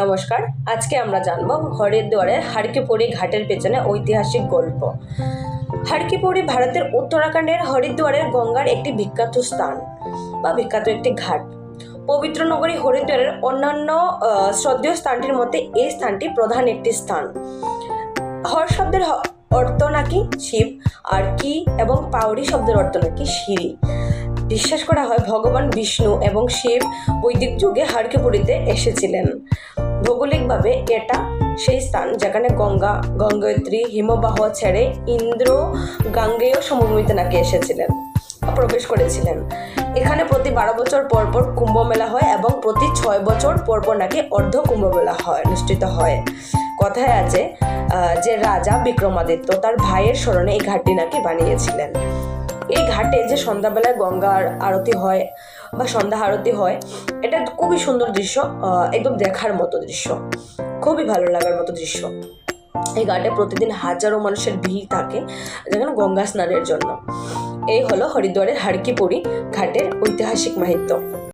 নমস্কার, আজকে আমরা জানব হরিদ্বারের হারকিপুরি ঘাটের পেছনে ঐতিহাসিক গল্প। হারকিপুরি ভারতের উত্তরাখণ্ডের হরিদ্বারের গঙ্গার একটি বিখ্যাত স্থান বা বিখ্যাত একটি ঘাট। পবিত্র নগরী হরিদ্বারের অন্যান্য শ্রদ্ধেয় স্থানটির মধ্যে এই স্থানটি প্রধান একটি স্থান। হর শব্দের অর্থ নাকি শিব, আর কি এবং পাউরি শব্দের অর্থ নাকি সিঁড়ি? বিশ্বাস করা হয় ভগবান বিষ্ণু এবং শিব বৈদিক যুগে হারকিপুরিতে এসেছিলেন। ভৌগোলিকভাবে এটা সেই স্থান যেখানে গঙ্গা গঙ্গোত্রী হিমবাহ ছেড়ে ইন্দ্র গাঙ্গেয় সমভূমিতে নাকি এসেছিলেন প্রবেশ করেছিলেন। এখানে প্রতি বারো বছর পর পর কুম্ভ মেলা হয় এবং প্রতি ছয় বছর পর পর নাকি অর্ধ কুম্ভ মেলা হয় অনুষ্ঠিত হয়। কথায় আছে যে রাজা বিক্রমাদিত্য তার ভাইয়ের স্মরণে এই ঘাটটি নাকি বানিয়েছিলেন। এই ঘাটে যে সন্ধ্যাবেলায় গঙ্গার আরতি হয় বা সন্ধ্যা আরতি হয়, এটা খুবই সুন্দর দৃশ্য একদম দেখার মতো দৃশ্য, খুবই ভালো লাগার মতো দৃশ্য। এই ঘাটে প্রতিদিন হাজারো মানুষের ভিড় থাকে যেখানে গঙ্গা স্নানের জন্য। এই হলো হরিদ্বারের হাড়কিপুরি ঘাটের ঐতিহাসিক মাহিত্য।